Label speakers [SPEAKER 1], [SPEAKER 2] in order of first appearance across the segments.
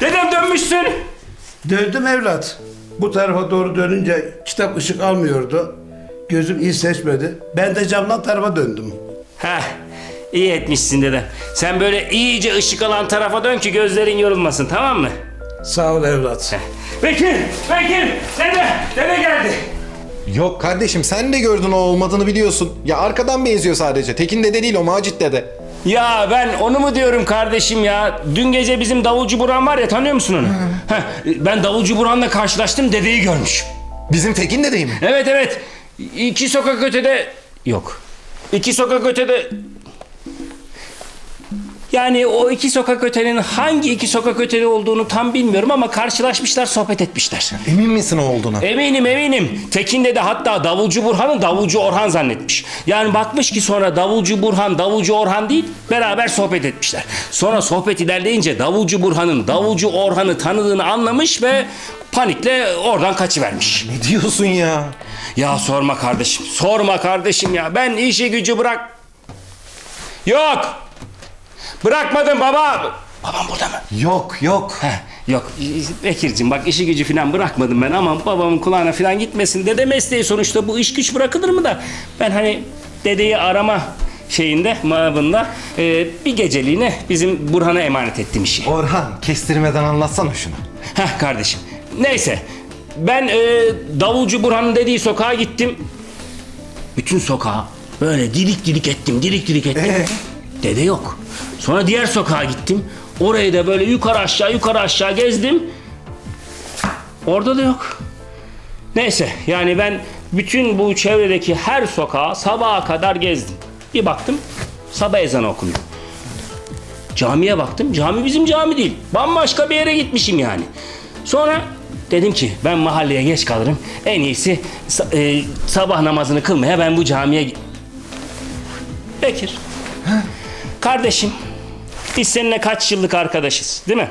[SPEAKER 1] Dedem dönmüşsün.
[SPEAKER 2] Döndüm evlat. Bu tarafa doğru dönünce kitap ışık almıyordu. Gözüm iyi seçmedi. Ben de camdan tarafa döndüm.
[SPEAKER 1] Heh, iyi etmişsin dedem. Sen böyle iyice ışık alan tarafa dön ki gözlerin yorulmasın tamam mı?
[SPEAKER 2] Sağ ol evlat.
[SPEAKER 1] Bekir, Bekir, dede, dede geldi.
[SPEAKER 3] Yok kardeşim sen de gördün o olmadığını biliyorsun. Ya arkadan benziyor sadece. Tekin dede değil o Macit dede.
[SPEAKER 1] Ya ben onu mu diyorum kardeşim ya? Dün gece bizim davulcu Burhan var ya tanıyor musun onu? Heh, ben davulcu Burhan'la karşılaştım dedeyi görmüşüm.
[SPEAKER 3] Bizim Tekin dede mi?
[SPEAKER 1] Evet evet. İki sokak ötede yok. İki sokak ötede yani o iki sokak ötenin hangi iki sokak ötede olduğunu tam bilmiyorum ama karşılaşmışlar, sohbet etmişler.
[SPEAKER 3] Emin misin o olduğuna?
[SPEAKER 1] Eminim eminim. Tekin de de hatta davulcu Burhan'ı davulcu Orhan zannetmiş. Yani bakmış ki sonra davulcu Burhan davulcu Orhan değil beraber sohbet etmişler. Sonra sohbet ilerleyince davulcu Burhan'ın davulcu Orhan'ı tanıdığını anlamış ve panikle oradan kaçıvermiş.
[SPEAKER 3] Ne diyorsun ya?
[SPEAKER 1] Ya sorma kardeşim. Sorma kardeşim ya. Ben işi gücü bırak... Yok. Bırakmadım baba. Babam burada mı?
[SPEAKER 3] Yok yok.
[SPEAKER 1] Heh, yok Bekir'cim bak işi gücü falan bırakmadım ben ama babamın kulağına falan gitmesin. Dede mesleği sonuçta bu iş güç bırakılır mı da ben hani dedeyi arama şeyinde mabında e, bir geceliğine bizim Burhan'a emanet ettim işi.
[SPEAKER 3] Orhan kestirmeden anlatsana şunu.
[SPEAKER 1] Heh kardeşim. Neyse ben e, davulcu Burhan'ın dediği sokağa gittim. Bütün sokağa böyle dilik dilik ettim, dilik dilik ettim.
[SPEAKER 3] Ee?
[SPEAKER 1] Dede yok. Sonra diğer sokağa gittim. Orayı da böyle yukarı aşağı yukarı aşağı gezdim. Orada da yok. Neyse yani ben bütün bu çevredeki her sokağa sabaha kadar gezdim. Bir baktım sabah ezanı okunuyor. Camiye baktım. Cami bizim cami değil. Bambaşka bir yere gitmişim yani. Sonra dedim ki ben mahalleye geç kalırım. En iyisi e, sabah namazını kılmaya ben bu camiye... Bekir. Kardeşim. Biz seninle kaç yıllık arkadaşız değil mi?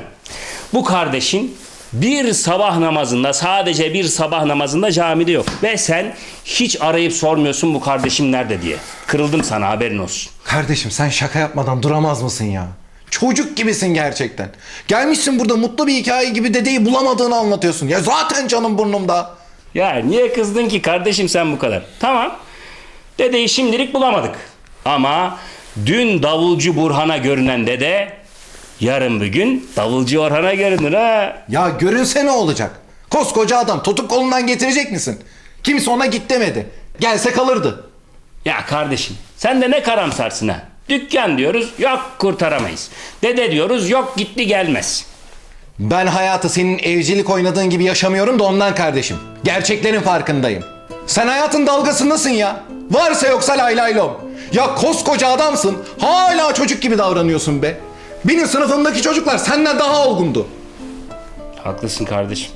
[SPEAKER 1] Bu kardeşin bir sabah namazında sadece bir sabah namazında camide yok. Ve sen hiç arayıp sormuyorsun bu kardeşim nerede diye. Kırıldım sana haberin olsun.
[SPEAKER 3] Kardeşim sen şaka yapmadan duramaz mısın ya? Çocuk gibisin gerçekten. Gelmişsin burada mutlu bir hikaye gibi dedeyi bulamadığını anlatıyorsun. Ya zaten canım burnumda.
[SPEAKER 1] Ya niye kızdın ki kardeşim sen bu kadar? Tamam. Dedeyi şimdilik bulamadık. Ama dün davulcu Burhan'a görünen dede yarın bir gün davulcu Orhan'a görünür ha.
[SPEAKER 3] Ya görünse ne olacak? Koskoca adam tutup kolundan getirecek misin? Kimse ona git demedi. Gelse kalırdı.
[SPEAKER 1] Ya kardeşim sen de ne karamsarsın ha. Dükkan diyoruz yok kurtaramayız. Dede diyoruz yok gitti gelmez.
[SPEAKER 3] Ben hayatı senin evcilik oynadığın gibi yaşamıyorum da ondan kardeşim. Gerçeklerin farkındayım. Sen hayatın dalgasındasın ya. Varsa yoksa lay lay lom. Ya koskoca adamsın. Hala çocuk gibi davranıyorsun be. Benim sınıfımdaki çocuklar senden daha olgundu.
[SPEAKER 1] Haklısın kardeşim.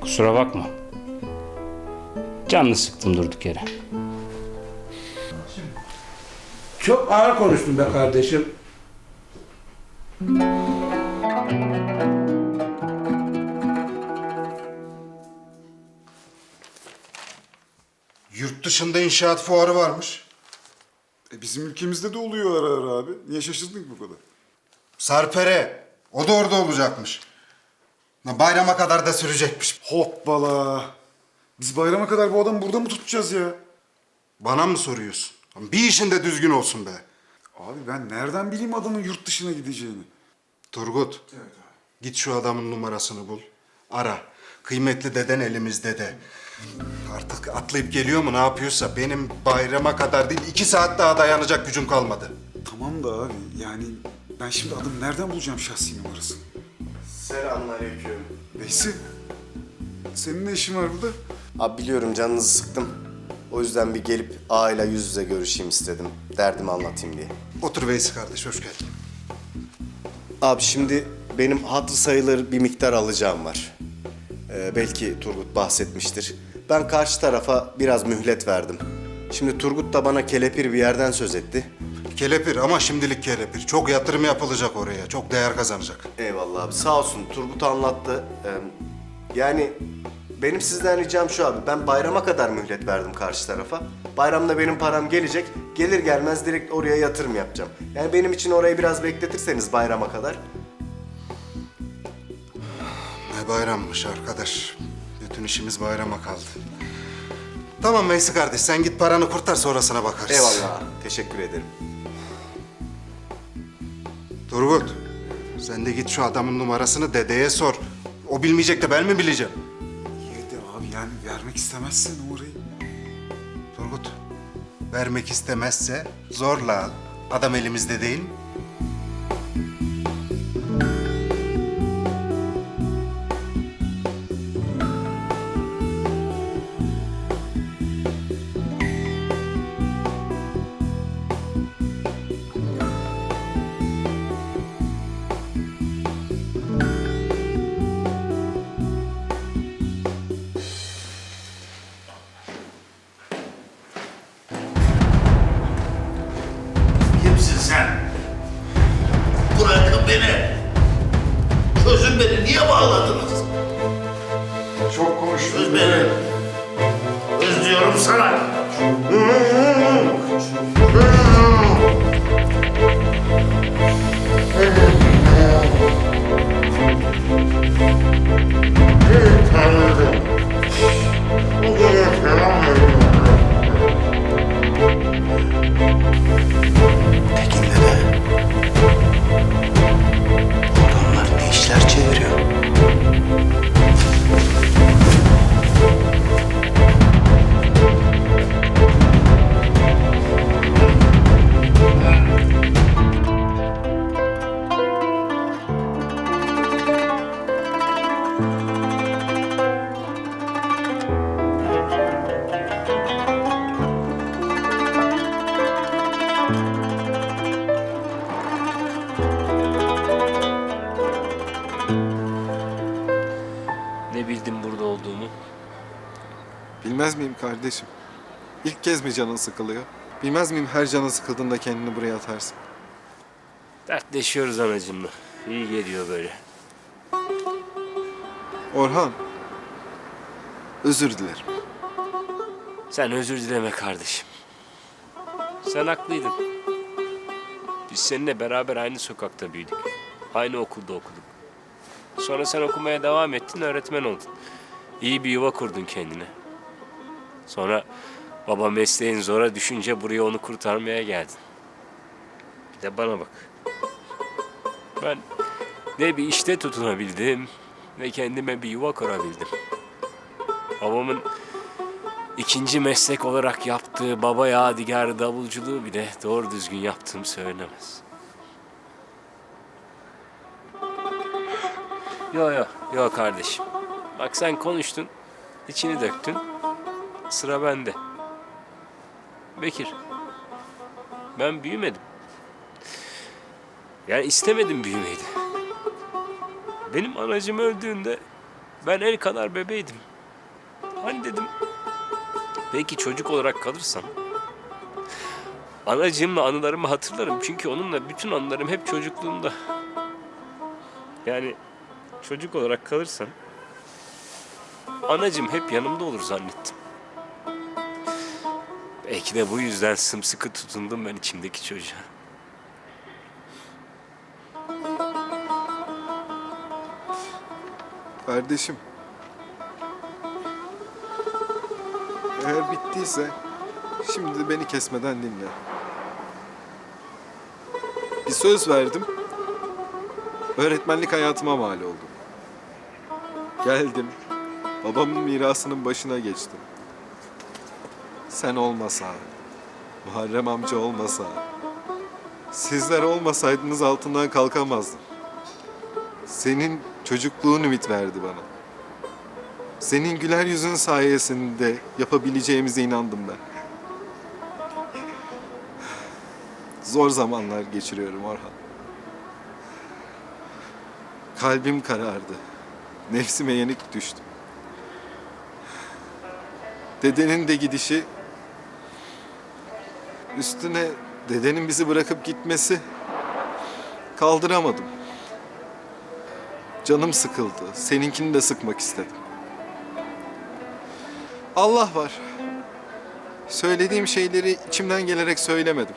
[SPEAKER 1] Kusura bakma. Canını sıktım durduk yere.
[SPEAKER 2] Çok ağır konuştun be kardeşim.
[SPEAKER 4] Yurt dışında inşaat fuarı varmış.
[SPEAKER 5] E bizim ülkemizde de oluyor ara ara abi. Niye şaşırdın ki bu kadar?
[SPEAKER 4] Sarpere. O da orada olacakmış. Lan Bayrama kadar da sürecekmiş.
[SPEAKER 5] Hoppala. Biz bayrama kadar bu adamı burada mı tutacağız ya?
[SPEAKER 4] Bana mı soruyorsun? Lan Bir işin de düzgün olsun be.
[SPEAKER 5] Abi ben nereden bileyim adamın yurt dışına gideceğini?
[SPEAKER 4] Turgut. Git şu adamın numarasını bul. Ara. Kıymetli deden elimizde de. Artık atlayıp geliyor mu ne yapıyorsa benim bayrama kadar değil iki saat daha dayanacak gücüm kalmadı.
[SPEAKER 5] Tamam da abi yani ben şimdi adamı nereden bulacağım şahsi numarasını?
[SPEAKER 6] Selamünaleyküm.
[SPEAKER 5] Veysi. Senin ne işin var burada?
[SPEAKER 6] Abi biliyorum canınızı sıktım. O yüzden bir gelip ağayla yüz yüze görüşeyim istedim. Derdimi anlatayım diye.
[SPEAKER 4] Otur Veysi kardeş hoş geldin.
[SPEAKER 6] Abi şimdi benim hatır sayılır bir miktar alacağım var. Ee, belki Turgut bahsetmiştir. Ben karşı tarafa biraz mühlet verdim. Şimdi Turgut da bana kelepir bir yerden söz etti.
[SPEAKER 4] Kelepir ama şimdilik kelepir. Çok yatırım yapılacak oraya. Çok değer kazanacak.
[SPEAKER 6] Eyvallah abi sağ olsun Turgut anlattı. Ee, yani benim sizden ricam şu abi ben bayrama kadar mühlet verdim karşı tarafa. Bayramda benim param gelecek. Gelir gelmez direkt oraya yatırım yapacağım. Yani benim için orayı biraz bekletirseniz bayrama kadar.
[SPEAKER 4] Ne bayrammış arkadaş. Bütün işimiz bayrama kaldı. Tamam Veysi kardeş sen git paranı kurtar sonrasına bakarız.
[SPEAKER 6] Eyvallah. Teşekkür ederim.
[SPEAKER 4] Turgut sen de git şu adamın numarasını dedeye sor. O bilmeyecek de ben mi bileceğim?
[SPEAKER 5] İyi de abi yani vermek istemezse numarayı.
[SPEAKER 4] Turgut vermek istemezse zorla al. Adam elimizde değil mi?
[SPEAKER 6] Tekin dede.
[SPEAKER 7] Bilmez miyim kardeşim? İlk kez mi canın sıkılıyor? Bilmez miyim her canın sıkıldığında kendini buraya atarsın?
[SPEAKER 1] Dertleşiyoruz anacığımla. İyi geliyor böyle.
[SPEAKER 7] Orhan. Özür dilerim.
[SPEAKER 1] Sen özür dileme kardeşim. Sen haklıydın. Biz seninle beraber aynı sokakta büyüdük. Aynı okulda okuduk. Sonra sen okumaya devam ettin, öğretmen oldun. İyi bir yuva kurdun kendine. Sonra baba mesleğin zora düşünce buraya onu kurtarmaya geldin. Bir de bana bak. Ben ne bir işte tutunabildim, ne kendime bir yuva kurabildim. Babamın İkinci meslek olarak yaptığı baba yadigarı davulculuğu bile doğru düzgün yaptığım söylenemez. Yo yo yo kardeşim. Bak sen konuştun, içini döktün. Sıra bende. Bekir. Ben büyümedim. Yani istemedim büyümeyi de. Benim anacım öldüğünde ben el kadar bebeydim. Hani dedim Belki çocuk olarak kalırsam anacığımla anılarımı hatırlarım. Çünkü onunla bütün anılarım hep çocukluğumda. Yani çocuk olarak kalırsam anacığım hep yanımda olur zannettim. Belki de bu yüzden sımsıkı tutundum ben içimdeki çocuğa.
[SPEAKER 7] Kardeşim. Eğer bittiyse şimdi beni kesmeden dinle. Bir söz verdim. Öğretmenlik hayatıma mal oldum. Geldim. Babamın mirasının başına geçtim. Sen olmasa, Muharrem amca olmasa, sizler olmasaydınız altından kalkamazdım. Senin çocukluğun ümit verdi bana. Senin güler yüzün sayesinde yapabileceğimize inandım ben. Zor zamanlar geçiriyorum Orhan. Kalbim karardı. Nefsime yenik düştüm. Dedenin de gidişi üstüne dedenin bizi bırakıp gitmesi kaldıramadım. Canım sıkıldı. Seninkini de sıkmak istedim. Allah var. Söylediğim şeyleri içimden gelerek söylemedim.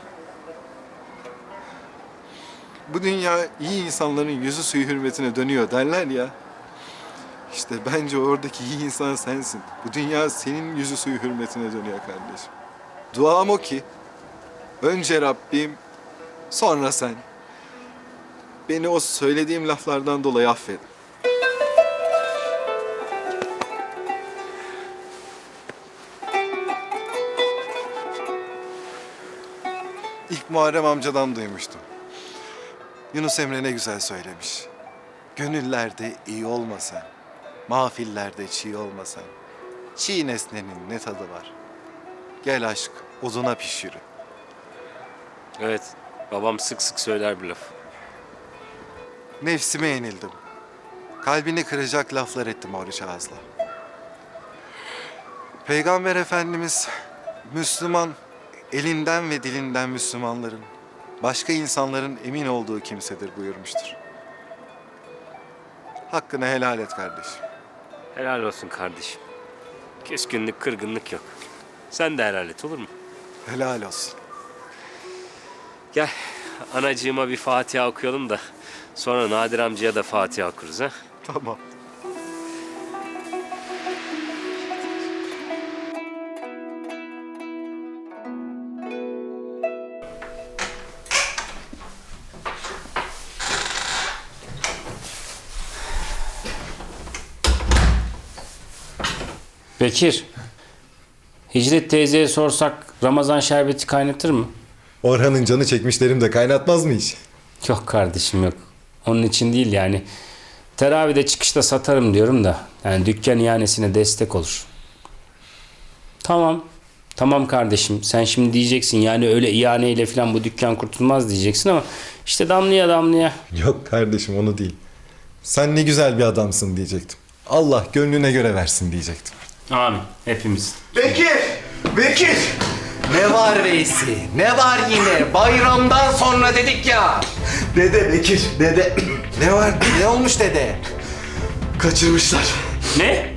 [SPEAKER 7] Bu dünya iyi insanların yüzü suyu hürmetine dönüyor derler ya. İşte bence oradaki iyi insan sensin. Bu dünya senin yüzü suyu hürmetine dönüyor kardeşim. Duam o ki önce Rabbim sonra sen. Beni o söylediğim laflardan dolayı affet. İlk Muharrem amcadan duymuştum. Yunus Emre ne güzel söylemiş. Gönüllerde iyi olmasan, mahfillerde çiğ olmasan, çiğ nesnenin ne tadı var? Gel aşk, oduna pişirin.
[SPEAKER 1] Evet. Babam sık sık söyler bu lafı.
[SPEAKER 7] Nefsime yenildim. Kalbini kıracak laflar ettim oruç ağızla. Peygamber Efendimiz Müslüman elinden ve dilinden Müslümanların başka insanların emin olduğu kimsedir buyurmuştur. Hakkını helal et kardeşim.
[SPEAKER 1] Helal olsun kardeşim. Küskünlük, kırgınlık yok. Sen de helal et olur mu?
[SPEAKER 7] Helal olsun.
[SPEAKER 1] Gel anacığıma bir Fatiha okuyalım da sonra Nadir amcaya da Fatiha okuruz ha.
[SPEAKER 7] Tamam.
[SPEAKER 1] Bekir. Hicret teyzeye sorsak Ramazan şerbeti kaynatır mı?
[SPEAKER 3] Orhan'ın canı çekmişlerim de kaynatmaz mı hiç?
[SPEAKER 1] Yok kardeşim yok. Onun için değil yani. Teravide çıkışta satarım diyorum da. Yani dükkan ihanesine destek olur. Tamam. Tamam kardeşim. Sen şimdi diyeceksin yani öyle ihaneyle falan bu dükkan kurtulmaz diyeceksin ama işte damlaya damlaya.
[SPEAKER 3] Yok kardeşim onu değil. Sen ne güzel bir adamsın diyecektim. Allah gönlüne göre versin diyecektim.
[SPEAKER 1] Amin. Hepimiz.
[SPEAKER 6] Bekir! Bekir!
[SPEAKER 3] Ne var Veysi? Ne var yine? Bayramdan sonra dedik ya.
[SPEAKER 6] Dede Bekir, dede.
[SPEAKER 3] Ne var? Ne olmuş dede?
[SPEAKER 6] Kaçırmışlar.
[SPEAKER 1] Ne?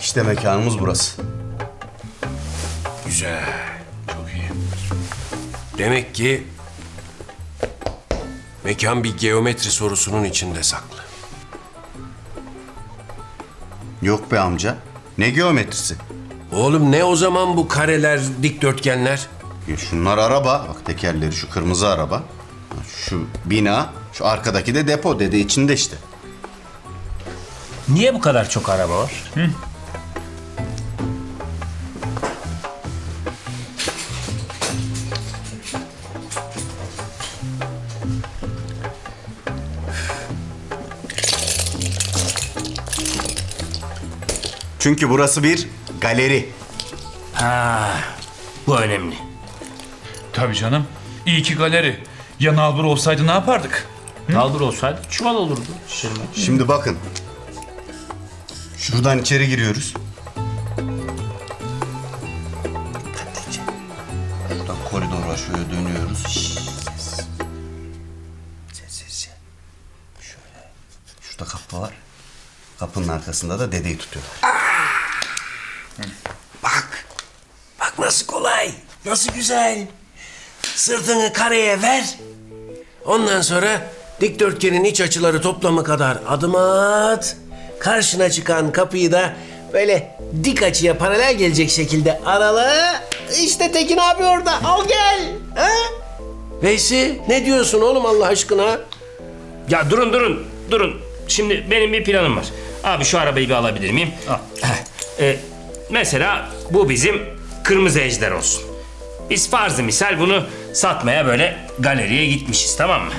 [SPEAKER 6] İşte mekanımız burası.
[SPEAKER 8] Güzel. Çok iyi. Demek ki mekan bir geometri sorusunun içinde saklı.
[SPEAKER 6] Yok be amca. Ne geometrisi?
[SPEAKER 8] Oğlum ne o zaman bu kareler, dikdörtgenler?
[SPEAKER 6] Ya şunlar araba. Bak tekerleri şu kırmızı araba. Şu bina. Şu arkadaki de depo. Dede içinde işte.
[SPEAKER 1] Niye bu kadar çok araba var?
[SPEAKER 6] Çünkü burası bir galeri.
[SPEAKER 1] Ha, bu önemli.
[SPEAKER 9] Tabii canım. İyi ki galeri. Ya nalbur olsaydı ne yapardık?
[SPEAKER 1] Daldır olsaydı çuval olurdu. Şırma.
[SPEAKER 6] Şimdi bakın. Şuradan içeri giriyoruz. Şuradan koridora şöyle dönüyoruz. Ses. Sessizce. Şöyle. Şurada kapı var. Kapının arkasında da dedeyi tutuyorlar.
[SPEAKER 8] Bak. Bak nasıl kolay. Nasıl güzel. Sırtını kareye ver. Ondan sonra dikdörtgenin iç açıları toplamı kadar adım at. Karşına çıkan kapıyı da böyle dik açıya paralel gelecek şekilde arala. İşte Tekin abi orada. Al gel. Ha? Veysi ne diyorsun oğlum Allah aşkına?
[SPEAKER 1] Ya durun durun durun. Şimdi benim bir planım var. Abi şu arabayı bir alabilir miyim? Al. Ee, mesela bu bizim kırmızı ejder olsun. Biz farzı misal bunu satmaya böyle galeriye gitmişiz tamam mı?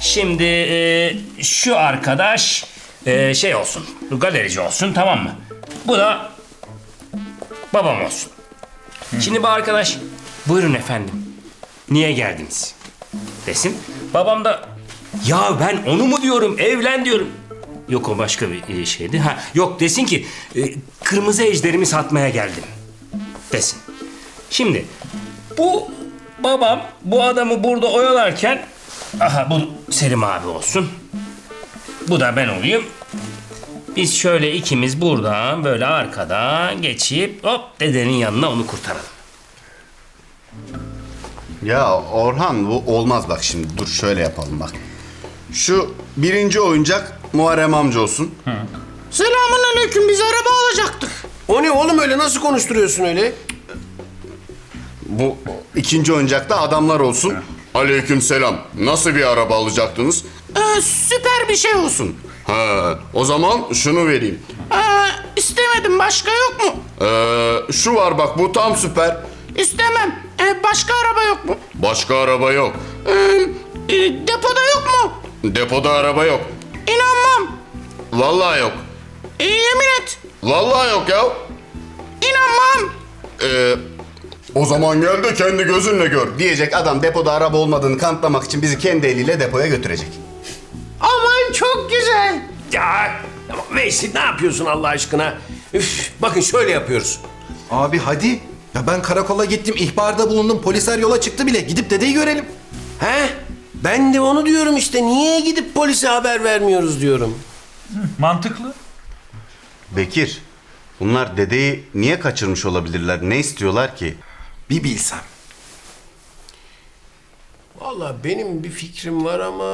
[SPEAKER 1] Şimdi e, şu arkadaş e, şey olsun, galerici olsun tamam mı? Bu da babam olsun. Şimdi bu arkadaş buyurun efendim niye geldiniz desin. Babam da ya ben onu mu diyorum evlen diyorum. Yok o başka bir e, şeydi. Ha yok desin ki e, kırmızı ejderimi satmaya geldim desin. Şimdi bu babam bu adamı burada oyalarken aha bu Selim abi olsun. Bu da ben olayım. Biz şöyle ikimiz buradan böyle arkadan geçip hop dedenin yanına onu kurtaralım.
[SPEAKER 10] Ya Orhan bu olmaz bak şimdi dur şöyle yapalım bak. Şu birinci oyuncak Muharrem amca olsun.
[SPEAKER 8] Selamun aleyküm biz araba alacaktık. O ne oğlum öyle nasıl konuşturuyorsun öyle?
[SPEAKER 10] Bu ikinci oyuncak da adamlar olsun. Aleyküm selam. Nasıl bir araba alacaktınız?
[SPEAKER 8] Ee, süper bir şey olsun.
[SPEAKER 10] Ha, o zaman şunu vereyim.
[SPEAKER 8] Ee, istemedim başka yok mu?
[SPEAKER 10] Ee, şu var bak bu tam süper.
[SPEAKER 8] İstemem. Ee, başka araba yok mu?
[SPEAKER 10] Başka araba yok.
[SPEAKER 8] Ee, e, depoda yok mu?
[SPEAKER 10] Depoda araba yok.
[SPEAKER 8] İnanmam.
[SPEAKER 10] Vallahi yok.
[SPEAKER 8] Ee, yemin et.
[SPEAKER 10] Vallahi yok ya.
[SPEAKER 8] İnanmam.
[SPEAKER 10] Ee, o zaman gel de kendi gözünle gör. Diyecek adam depoda araba olmadığını kanıtlamak için bizi kendi eliyle depoya götürecek.
[SPEAKER 8] Aman çok güzel. Ya Veysi ne yapıyorsun Allah aşkına? Üf, bakın şöyle yapıyoruz.
[SPEAKER 3] Abi hadi. Ya ben karakola gittim, ihbarda bulundum. Polisler yola çıktı bile. Gidip dedeyi görelim.
[SPEAKER 8] He? Ben de onu diyorum işte. Niye gidip polise haber vermiyoruz diyorum.
[SPEAKER 9] Mantıklı.
[SPEAKER 10] Bekir, bunlar dedeyi niye kaçırmış olabilirler? Ne istiyorlar ki?
[SPEAKER 3] Bir bilsem.
[SPEAKER 8] Vallahi benim bir fikrim var ama